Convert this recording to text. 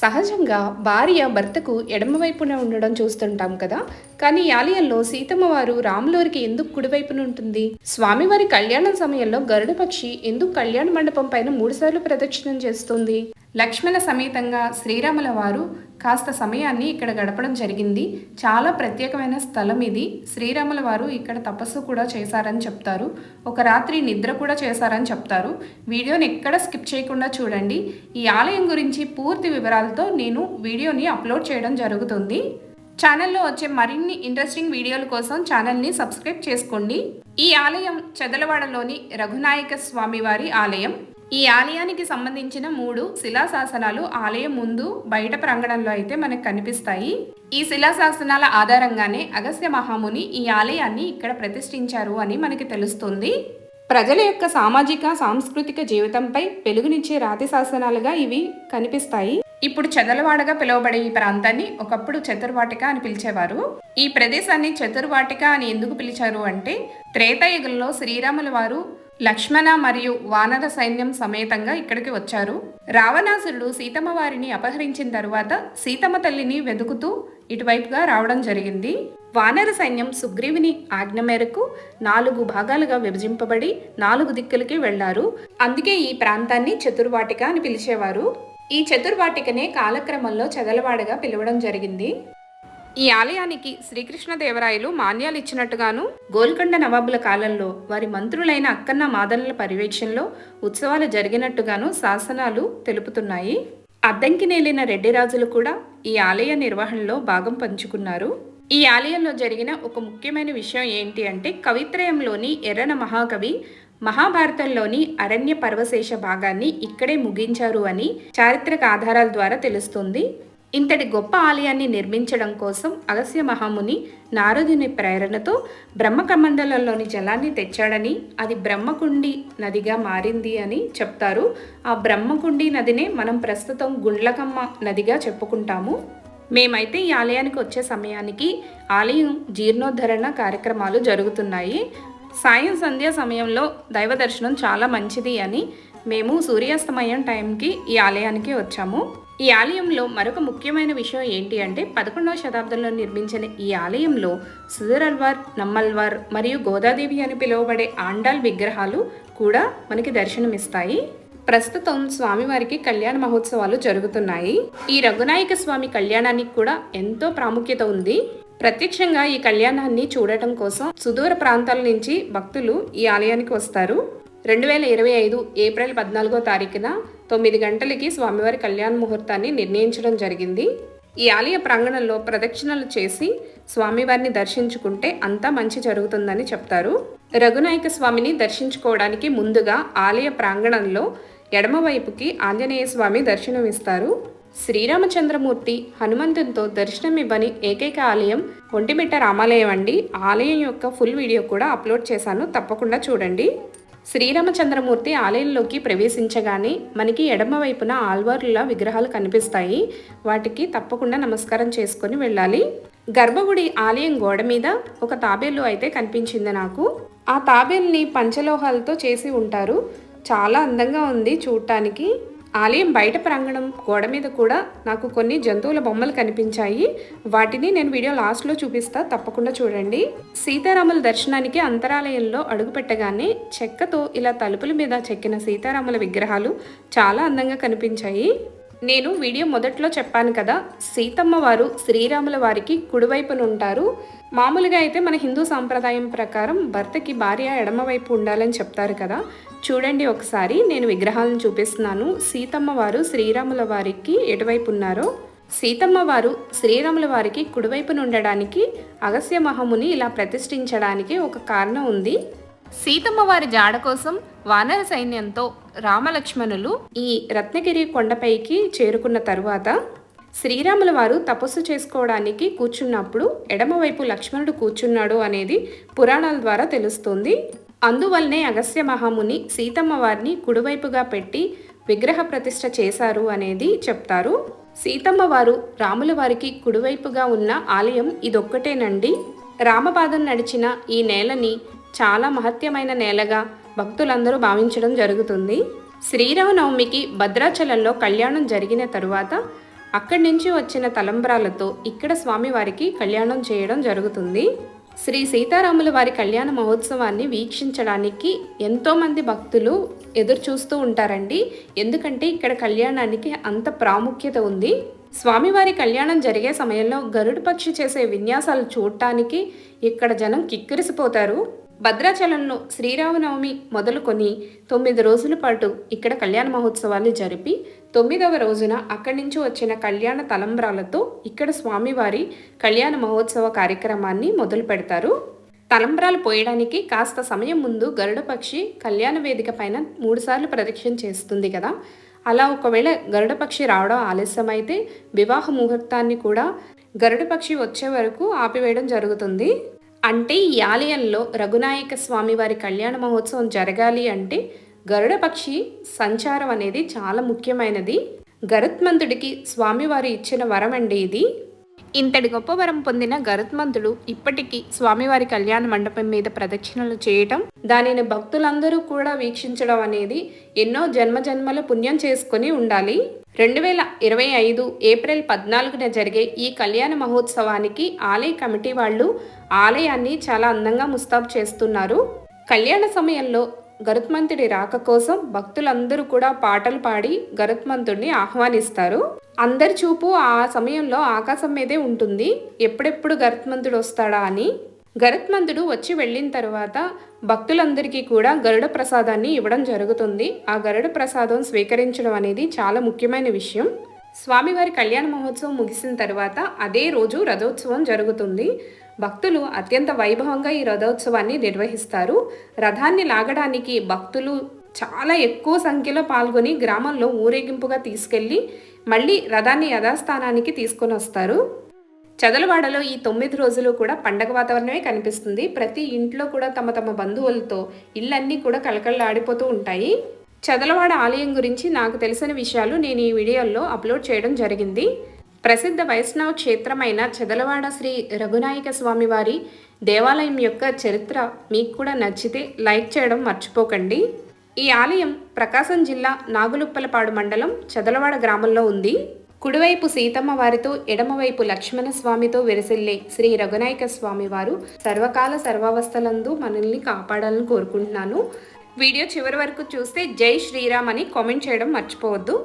సహజంగా భార్య భర్తకు ఎడమవైపున ఉండడం చూస్తుంటాం కదా. కానీ ఆలయంలో సీతమ్మ వారు రాములోరికి ఎందుకు కుడివైపున ఉంటుంది? స్వామివారి కళ్యాణం సమయంలో గరుడ పక్షి ఎందుకు కళ్యాణ మండపం పైన మూడుసార్లు ప్రదక్షిణం చేస్తుంది? లక్ష్మణ సమేతంగా శ్రీరాముల వారు కాస్త సమయాన్ని ఇక్కడ గడపడం జరిగింది. చాలా ప్రత్యేకమైన స్థలం ఇది. శ్రీరాముల వారు ఇక్కడ తపస్సు కూడా చేశారని చెప్తారు. ఒక రాత్రి నిద్ర కూడా చేశారని చెప్తారు. వీడియోని ఎక్కడ స్కిప్ చేయకుండా చూడండి. ఈ ఆలయం గురించి పూర్తి వివరాలతో నేను వీడియోని అప్లోడ్ చేయడం జరుగుతుంది. ఛానల్లో వచ్చే మరిన్ని ఇంట్రెస్టింగ్ వీడియోల కోసం ఛానల్ని సబ్స్క్రైబ్ చేసుకోండి. ఈ ఆలయం చెదలవాడలోని రఘునాయక స్వామివారి ఆలయం. ఈ ఆలయానికి సంబంధించిన మూడు శిలాశాసనాలు ఆలయం ముందు బయట ప్రాంగణంలో అయితే మనకు కనిపిస్తాయి. ఈ శిలాశాసనాల ఆధారంగానే అగస్త్య మహాముని ఈ ఆలయాన్ని ఇక్కడ ప్రతిష్ఠించారు అని మనకి తెలుస్తుంది. ప్రజల యొక్క సామాజిక సాంస్కృతిక జీవితంపై వెలుగునిచ్చే రాతి శాసనాలుగా ఇవి కనిపిస్తాయి. ఇప్పుడు చెదలవాడగా పిలువబడే ఈ ప్రాంతాన్ని ఒకప్పుడు చతుర్వాటిక అని పిలిచేవారు. ఈ ప్రదేశాన్ని చతుర్వాటిక అని ఎందుకు పిలిచారు అంటే త్రేతాయుగంలో శ్రీరాముల వారు లక్ష్మణ మరియు వానర సైన్యం సమేతంగా ఇక్కడికి వచ్చారు. రావణాసురుడు సీతమ్మ వారిని అపహరించిన తరువాత సీతమ్మ తల్లిని వెతుకుతూ ఇటువైపుగా రావడం జరిగింది. వానర సైన్యం సుగ్రీవుని ఆజ్ఞ మేరకు నాలుగు భాగాలుగా విభజింపబడి నాలుగు దిక్కులకి వెళ్ళారు. అందుకే ఈ ప్రాంతాన్ని చతుర్వాటిక అని పిలిచేవారు. ఈ చతుర్వాటికనే కాలక్రమంలో చెదలవాడగా పిలవడం జరిగింది. ఈ ఆలయానికి శ్రీకృష్ణదేవరాయలు మాన్యాలు ఇచ్చినట్టుగాను గోల్కొండ నవాబుల కాలంలో వారి మంత్రులైన అక్కన్న మాదనల పర్యవేక్షణలో ఉత్సవాలు జరిగినట్టుగాను శాసనాలు తెలుపుతున్నాయి. అద్దంకి నేలిన రెడ్డి రాజులు కూడా ఈ ఆలయ నిర్వహణలో భాగం పంచుకున్నారు. ఈ ఆలయంలో జరిగిన ఒక ముఖ్యమైన విషయం ఏంటి అంటే కవిత్రయంలోని ఎర్రన మహాకవి మహాభారతంలోని అరణ్య పర్వశేష భాగాన్ని ఇక్కడే ముగించారు అని చారిత్రక ఆధారాల ద్వారా తెలుస్తుంది. ఇంతటి గొప్ప ఆలయాన్ని నిర్మించడం కోసం అగస్య మహాముని నారదుని ప్రేరణతో బ్రహ్మకమండలంలోని జలాన్ని తెచ్చాడని అది బ్రహ్మకుండి నదిగా మారింది అని చెప్తారు. ఆ బ్రహ్మకుండి నదినే మనం ప్రస్తుతం గుండ్లకమ్మ నదిగా చెప్పుకుంటాము. మేమైతే ఈ ఆలయానికి వచ్చే సమయానికి ఆలయం జీర్ణోద్ధరణ కార్యక్రమాలు జరుగుతున్నాయి. సాయం సంధ్య సమయంలో దైవ దర్శనం చాలా మంచిది అని మేము సూర్యాస్తమయం టైంకి ఈ ఆలయానికి వచ్చాము. ఈ ఆలయంలో మరొక ముఖ్యమైన విషయం ఏంటి అంటే పదకొండవ శతాబ్దంలో నిర్మించిన ఈ ఆలయంలో సుదరల్వార్ నమ్మల్వార్ మరియు గోదాదేవి అని పిలువబడే ఆండాల్ విగ్రహాలు కూడా మనకి దర్శనమిస్తాయి. ప్రస్తుతం స్వామివారికి కళ్యాణ మహోత్సవాలు జరుగుతున్నాయి. ఈ రఘునాయక స్వామి కళ్యాణానికి కూడా ఎంతో ప్రాముఖ్యత ఉంది. ప్రత్యక్షంగా ఈ కళ్యాణాన్ని చూడటం కోసం సుదూర ప్రాంతాల నుంచి భక్తులు ఈ ఆలయానికి వస్తారు. రెండు వేల ఇరవై ఐదు ఏప్రిల్ పద్నాలుగో తారీఖున తొమ్మిది గంటలకి స్వామివారి కళ్యాణ ముహూర్తాన్ని నిర్ణయించడం జరిగింది. ఈ ఆలయ ప్రాంగణంలో ప్రదక్షిణలు చేసి స్వామివారిని దర్శించుకుంటే అంతా మంచి జరుగుతుందని చెప్తారు. రఘునాయక స్వామిని దర్శించుకోవడానికి ముందుగా ఆలయ ప్రాంగణంలో ఎడమవైపుకి ఆంజనేయ స్వామి దర్శనమిస్తారు. శ్రీరామచంద్రమూర్తి హనుమంతునితో దర్శనమివ్వని ఏకైక ఆలయం ఒంటిమిట్ట రామాలయం అండి. ఆలయం యొక్క ఫుల్ వీడియో కూడా అప్లోడ్ చేశాను తప్పకుండా చూడండి. శ్రీరామచంద్రమూర్తి ఆలయంలోకి ప్రవేశించగానే మనకి ఎడమ వైపున ఆల్వార్ల విగ్రహాలు కనిపిస్తాయి. వాటికి తప్పకుండా నమస్కారం చేసుకొని వెళ్ళాలి. గర్భగుడి ఆలయం గోడ మీద ఒక తాబేలు అయితే కనిపించింది నాకు. ఆ తాబేల్ని పంచలోహాలతో చేసి ఉంటారు. చాలా అందంగా ఉంది చూడటానికి. ఆలయం బయట ప్రాంగణం గోడ మీద కూడా నాకు కొన్ని జంతువుల బొమ్మలు కనిపించాయి. వాటిని నేను వీడియో లాస్ట్లో చూపిస్తా తప్పకుండా చూడండి. సీతారాముల దర్శనానికి అంతరాలయంలో అడుగుపెట్టగానే చెక్కతో ఇలా తలుపుల మీద చెక్కిన సీతారాముల విగ్రహాలు చాలా అందంగా కనిపించాయి. నేను వీడియో మొదట్లో చెప్పాను కదా సీతమ్మ వారు శ్రీరాముల వారికి కుడివైపున ఉంటారు మామూలుగా అయితే మన హిందూ సాంప్రదాయం ప్రకారం భర్తకి భార్య ఎడమవైపు ఉండాలని చెప్తారు కదా. చూడండి ఒకసారి నేను విగ్రహాలను చూపిస్తున్నాను. సీతమ్మ వారు శ్రీరాముల వారికి ఎటువైపు ఉన్నారో సీతమ్మ వారు శ్రీరాముల వారికి కుడివైపున ఉండడానికి అగస్య మహముని ఇలా ప్రతిష్ఠించడానికి ఒక కారణం ఉంది. సీతమ్మ వారి జాడ కోసం వానర సైన్యంతో రామలక్ష్మణులు ఈ రత్నగిరి కొండపైకి చేరుకున్న తరువాత శ్రీరాముల వారు తపస్సు చేసుకోవడానికి కూర్చున్నప్పుడు ఎడమవైపు లక్ష్మణుడు కూర్చున్నాడు అనేది పురాణాల ద్వారా తెలుస్తుంది. అందువల్లనే అగస్త్య మహాముని సీతమ్మ వారిని కుడివైపుగా పెట్టి విగ్రహ ప్రతిష్ట చేశారు అనేది చెప్తారు. సీతమ్మ వారు రాముల వారికి కుడివైపుగా ఉన్న ఆలయం ఇదొక్కటేనండి. రామపాదం నడిచిన ఈ నేలని చాలా మహత్యమైన నేలగా భక్తులందరూ భావించడం జరుగుతుంది. శ్రీరామనవమికి భద్రాచలంలో కళ్యాణం జరిగిన తరువాత అక్కడి నుంచి వచ్చిన తలంబ్రాలతో ఇక్కడ స్వామివారికి కళ్యాణం చేయడం జరుగుతుంది. శ్రీ సీతారాముల వారి కళ్యాణ మహోత్సవాన్ని వీక్షించడానికి ఎంతోమంది భక్తులు ఎదురు చూస్తూ ఉంటారండి. ఎందుకంటే ఇక్కడ కళ్యాణానికి అంత ప్రాముఖ్యత ఉంది. స్వామివారి కళ్యాణం జరిగే సమయంలో గరుడు పక్షి చేసే విన్యాసాలు చూడటానికి ఇక్కడ జనం కిక్కిరిసిపోతారు. భద్రాచలంలో శ్రీరామనవమి మొదలుకొని తొమ్మిది రోజుల పాటు ఇక్కడ కళ్యాణ మహోత్సవాలు జరిపి తొమ్మిదవ రోజున అక్కడి నుంచి వచ్చిన కళ్యాణ తలంబ్రాలతో ఇక్కడ స్వామివారి కళ్యాణ మహోత్సవ కార్యక్రమాన్ని మొదలు పెడతారు. తలంబ్రాలు పోయడానికి కాస్త సమయం ముందు గరుడ పక్షి కళ్యాణ వేదిక పైన మూడుసార్లు ప్రదక్షిణ చేస్తుంది కదా. అలా ఒకవేళ గరుడ పక్షి రావడం ఆలస్యమైతే వివాహ ముహూర్తాన్ని కూడా గరుడ పక్షి వచ్చే వరకు ఆపివేయడం జరుగుతుంది. అంటే ఈ ఆలయంలో రఘునాయక స్వామి వారి కళ్యాణ మహోత్సవం జరగాలి అంటే గరుడ పక్షి సంచారం అనేది చాలా ముఖ్యమైనది. గరుత్మంతుడికి స్వామివారు ఇచ్చిన వరం అండి ఇది. ఇంతటి గొప్ప వరం పొందిన గరుత్మంతుడు ఇప్పటికీ స్వామివారి కళ్యాణ మండపం మీద ప్రదక్షిణలు చేయటం దానిని భక్తులందరూ కూడా వీక్షించడం అనేది ఎన్నో జన్మ జన్మల పుణ్యం చేసుకొని ఉండాలి. రెండు వేల ఇరవై ఐదు ఏప్రిల్ పద్నాలుగున జరిగే ఈ కళ్యాణ మహోత్సవానికి ఆలయ కమిటీ వాళ్ళు ఆలయాన్ని చాలా అందంగా ముస్తాబు చేస్తున్నారు. కళ్యాణ సమయంలో గరుత్మంతుడి రాక కోసం భక్తులందరూ కూడా పాటలు పాడి గరుత్మంతుడిని ఆహ్వానిస్తారు. అందరి చూపు ఆ సమయంలో ఆకాశం మీదే ఉంటుంది. ఎప్పుడెప్పుడు గరుత్మంతుడు వస్తాడా అని గరుత్మంతుడు వచ్చి వెళ్ళిన తర్వాత భక్తులందరికీ కూడా గరుడ ప్రసాదాన్ని ఇవ్వడం జరుగుతుంది. ఆ గరుడ ప్రసాదం స్వీకరించడం అనేది చాలా ముఖ్యమైన విషయం. స్వామివారి కళ్యాణ మహోత్సవం ముగిసిన తర్వాత అదే రోజు రథోత్సవం జరుగుతుంది. భక్తులు అత్యంత వైభవంగా ఈ రథోత్సవాన్ని నిర్వహిస్తారు. రథాన్ని లాగడానికి భక్తులు చాలా ఎక్కువ సంఖ్యలో పాల్గొని గ్రామంలో ఊరేగింపుగా తీసుకెళ్ళి మళ్ళీ రథాన్ని యథాస్థానానికి తీసుకొని వస్తారు. చదలవాడలో ఈ తొమ్మిది రోజులు కూడా పండగ వాతావరణమే కనిపిస్తుంది. ప్రతి ఇంట్లో కూడా తమ తమ బంధువులతో ఇళ్ళన్నీ కూడా కలకళ్ళాడిపోతూ ఉంటాయి. చదలవాడ ఆలయం గురించి నాకు తెలిసిన విషయాలు నేను ఈ వీడియోలో అప్లోడ్ చేయడం జరిగింది. ప్రసిద్ధ వైష్ణవ క్షేత్రమైన చదలవాడ శ్రీ రఘునాయక స్వామి వారి దేవాలయం యొక్క చరిత్ర మీకు కూడా నచ్చితే లైక్ చేయడం మర్చిపోకండి. ఈ ఆలయం ప్రకాశం జిల్లా నాగులుప్పలపాడు మండలం చదలవాడ గ్రామంలో ఉంది. కుడివైపు సీతమ్మ వారితో ఎడమవైపు లక్ష్మణ స్వామితో విరసిల్లే శ్రీ రఘునాయక స్వామి వారు సర్వకాల సర్వావస్థలందు మనల్ని కాపాడాలని కోరుకుంటున్నాను. వీడియో చివరి వరకు చూస్తే జై శ్రీరామ్ అని కామెంట్ చేయడం మర్చిపోవద్దు.